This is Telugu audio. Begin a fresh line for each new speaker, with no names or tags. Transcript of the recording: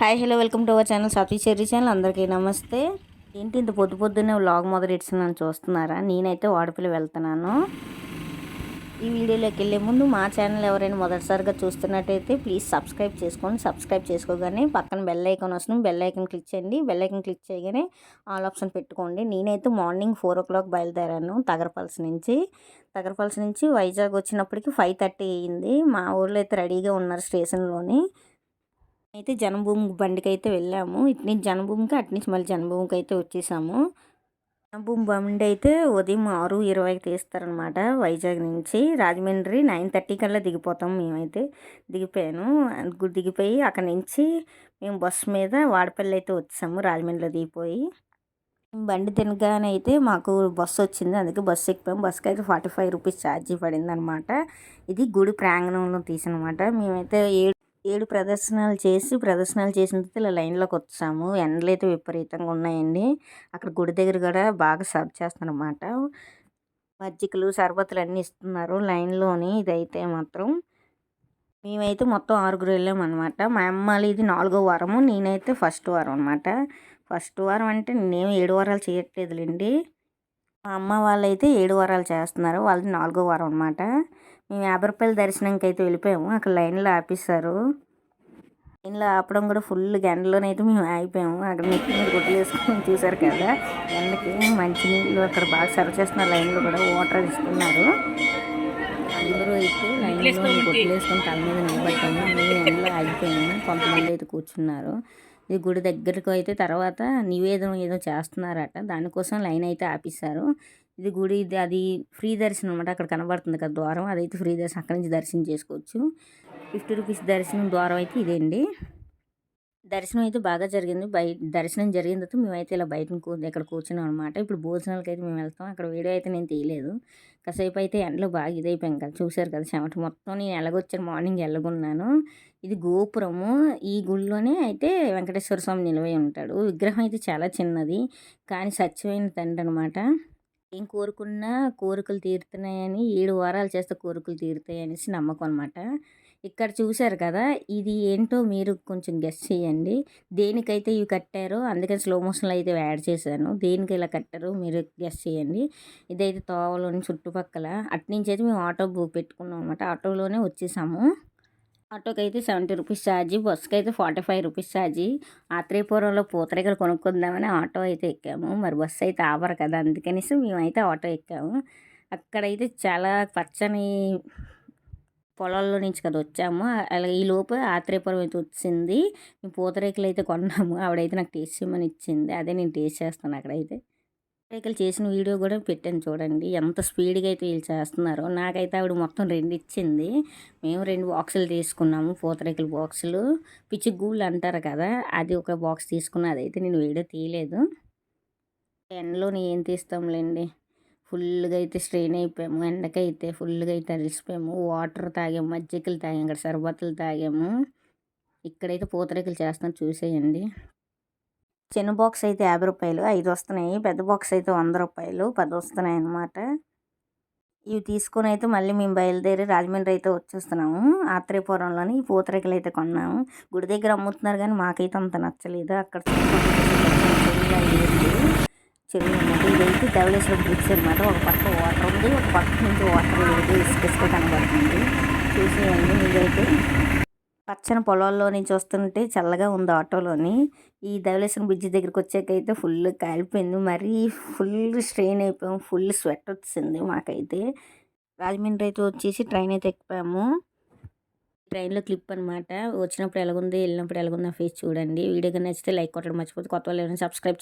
Hi hello welcome to our channel Satvi Cherry channel. అందరికీ నమస్తే. ఏంటి ఇంత పొద్దు పొద్దున్నే వ్లాగ్ మొదలెట్టినాను చూస్తున్నారా? నేనైతే వాడపల్లి వెళ్తున్నాను. ఈ వీడియోలోకి వెళ్ళే ముందు మా ఛానల్ ఎవరైనా మొదటిసారిగా చూస్తున్నట్టయితే ప్లీజ్ సబ్స్క్రైబ్ చేసుకోండి. సబ్స్క్రైబ్ చేసుకోగానే పక్కన బెల్ ఐకాన్ వస్తుంది. బెల్ ఐకాన్ క్లిక్ చేయండి. బెల్ ఐకాన్ క్లిక్ చేయగానే ఆల్ ఆప్షన్ పెట్టుకోండి. నేనైతే మార్నింగ్ ఫోర్ ఓ క్లాక్ బయలుదేరాను తగరపల్స్ నుంచి. తగరపల్స్ నుంచి వైజాగ్ వచ్చినప్పటికి ఫైవ్ థర్టీ అయ్యింది. మా ఊళ్ళో అయితే రెడీగా ఉన్నారు స్టేషన్లోని. అయితే జనభూమి బండికి అయితే వెళ్ళాము. ఇటు నుంచి జనభూమికి అటు నుంచి మళ్ళీ జనభూమికి అయితే వచ్చేసాము. జనభూమి బండి అయితే ఉదయం ఆరు ఇరవైకి తీస్తారనమాట వైజాగ్ నుంచి. రాజమండ్రి నైన్ థర్టీ కల్లా దిగిపోతాం మేమైతే. దిగిపోయాను. దిగిపోయి అక్కడ నుంచి మేము బస్సు మీద వాడపల్లి అయితే వచ్చాము రాజమండ్రిలో దిగిపోయి బండి తినగానే అయితే మాకు బస్సు వచ్చింది. అందుకే బస్సు ఎక్కిపోయాము బస్సుకి అయితే ఫార్టీ ఫైవ్ రూపీస్ ఛార్జీ పడింది అనమాట ఇది గుడి ప్రాంగణంలో తీసినమాట మేమైతే ఏడు ఏడు ప్రదర్శనలు చేసి ప్రదర్శనలు చేసిన తర్వాత ఇలా లైన్లోకి వచ్చాము. ఎండలు అయితే విపరీతంగా ఉన్నాయండి. అక్కడ గుడి దగ్గర కూడా బాగా సర్వ్ చేస్తారన్నమాట. మజ్జికలు సర్బతులు అన్నీ ఇస్తున్నారు లైన్లోని. ఇదైతే మాత్రం మేమైతే మొత్తం ఆరుగురు వెళ్ళాము అనమాట మా అమ్మాలి ఇది నాలుగో వారము నేనైతే ఫస్ట్ వారం అనమాట ఫస్ట్ వారం అంటే నేను ఏడు వారాలు చేయట్లేదులేండి. మా అమ్మ వాళ్ళైతే ఏడు వారాలు చేస్తున్నారు. వాళ్ళది నాలుగో వారం అనమాట మేము యాభై రూపాయల దర్శనంకి అయితే వెళ్ళిపోయాము. అక్కడ లైన్లో ఆపిస్తారు లైన్లో ఆపడం కూడా ఫుల్ గంటలోనైతే మేము ఆగిపోయాము. అక్కడ నెత్తి మీద గుడ్లు వేసుకొని చూసారు కదా ఎండకి మంచినీళ్ళు అక్కడ బాగా సర్వ్ చేస్తున్నారు లైన్లో కూడా వాటర్ ఇస్తున్నారు. అందరూ అయితే లైన్లో గుడ్లు వేసుకొని తల మీద నిలబడ్డాము. మేము ఎండలో ఆగిపోయాము. కొంతమంది అయితే కూర్చున్నారు. ఇది గుడి దగ్గరకు అయితే తర్వాత నివేదన ఏదో చేస్తున్నారట. దానికోసం లైన్ అయితే ఆపిస్తారు ఇది గుడి ఇది అది ఫ్రీ దర్శనం అనమాట అక్కడ కనబడుతుంది కదా ద్వారం. అదైతే ఫ్రీ దర్శనం. అక్కడి నుంచి దర్శనం చేసుకోవచ్చు. ఫిఫ్టీ రూపీస్ దర్శనం ద్వారం అయితే ఇదేండి. దర్శనం అయితే బాగా జరిగింది. బయట దర్శనం జరిగిన తర్వాత మేమైతే ఇలా బయట ఇక్కడ కూర్చున్నాం అనమాట ఇప్పుడు భోజనాలకి అయితే మేము వెళ్తాం. అక్కడ వీడియో అయితే నేను తీయలేదు. కాసేపు అయితే ఎండలో బాగా ఇదైపోయాం కదా. చూశారు కదా చెమట మొత్తం. నేను ఎలాగొచ్చాను? మార్నింగ్ ఎలాగున్నాను? ఇది గోపురము. ఈ గుడిలోనే అయితే వెంకటేశ్వర స్వామి నిలవై ఉంటాడు. విగ్రహం అయితే చాలా చిన్నది. కానీ సత్యమైన తండ్రి అనమాట ఏం కోరుకున్నా కోరికలు తీరుతున్నాయని ఏడు వారాలు చేస్తే కోరికలు తీరుతాయి అనేసి నమ్మకం అనమాట ఇక్కడ చూశారు కదా! ఇది ఏంటో మీరు కొంచెం గెస్ చేయండి. దేనికైతే ఇవి కట్టారో అందుకని స్లో మోషన్లో అయితే యాడ్ చేశాను. దేనికి ఇలా కట్టారో మీరు గెస్ చేయండి. ఇదైతే తోవలోని చుట్టుపక్కల అట్నుంచి అయితే మేము ఆటో బుక్ పెట్టుకున్నాం అనమాట ఆటోలోనే వచ్చేసాము. ఆటోకి అయితే సెవెంటీ రూపీస్ ఛార్జీ బస్సుకి అయితే ఫార్టీ ఫైవ్ రూపీస్ ఛార్జీ. ఆత్రేయపురంలో పూతరేకలు కొనుక్కుందామని ఆటో అయితే ఎక్కాము. మరి బస్సు అయితే ఆవరు కదా! అందుకనేసి మేమైతే ఆటో ఎక్కాము. అక్కడైతే చాలా పచ్చని పొలాల్లో నుంచి కదా వచ్చాము. అలా ఈ లోపు ఆత్రేయపురం అయితే వచ్చింది. మేము పూతరేకులు అయితే కొన్నాము. ఆవిడైతే నాకు టేస్ట్ చేయమని ఇచ్చింది. అదే నేను టేస్ట్ చేస్తాను అక్కడైతే. పూతరేకులు చేసిన వీడియో కూడా పెట్టాను చూడండి. ఎంత స్పీడ్గా అయితే వీళ్ళు చేస్తున్నారో. నాకైతే ఆవిడ మొత్తం రెండు ఇచ్చింది. మేము రెండు బాక్సులు తీసుకున్నాము. పూతరేకుల బాక్సులు. పిచ్చి గూళ్ళు అంటారు కదా అది ఒక బాక్స్ తీసుకున్నా అదైతే నేను వీడియో తీయలేదు. ఎండలో ఏం తీస్తాంలేండి. ఫుల్గా అయితే స్ట్రెయిన్ అయిపోయాము. ఎండకైతే ఫుల్గా అయితే అలసిపోయాము. వాటర్ తాగాము మజ్జిగలు తాగాము ఇక్కడ సర్బత్తులు తాగాము. ఇక్కడైతే పూతరేకులు చేస్తాను చూసేయండి. చిన్న బాక్స్ అయితే యాభై రూపాయలు ఐదు వస్తున్నాయి. పెద్ద బాక్స్ అయితే వంద రూపాయలు పది వస్తున్నాయి అన్నమాట. ఇవి తీసుకొని అయితే మళ్ళీ మేము బయలుదేరి రాజమండ్రి అయితే వచ్చేస్తున్నాము. ఆత్రేయపురంలోని ఈ పూతరేకలు అయితే కొన్నాము. గుడి దగ్గర అమ్ముతున్నారు కానీ మాకైతే అంత నచ్చలేదు. అక్కడ చెరువు అనమాట ఇదైతే ధవళేశ్వరం బ్రిడ్జ్ అనమాట ఒక పక్క వాటర్ ఉంది ఒక పక్క నుంచి వాటర్ లేదు. ఇసుక ఇసుక కనబడుతుంది. చూసేయండి మీరైతే పచ్చని పొలాల్లో నుంచి వస్తుంటే చల్లగా ఉంది ఆటోలోని ఈ ధవళేశ్వరం బ్రిడ్జ్ దగ్గరికి వచ్చాకైతే ఫుల్ కాలిపోయింది. మరీ ఫుల్ స్ట్రెయిన్ అయిపోయాం. ఫుల్ స్వెట్ వచ్చింది మాకైతే. రాజమండ్రి అయితే వచ్చేసి ట్రైన్ అయితే ఎక్కిపోయాము ట్రైన్లో క్లిప్ అనమాట వచ్చినప్పుడు ఎలాగుంది వెళ్ళినప్పుడు ఎలాగుంది ఫేస్ చూడండి. వీడియో నచ్చితే లైక్ కొట్టడం మర్చిపోతే కొత్త వాళ్ళు సబ్స్క్రైబ్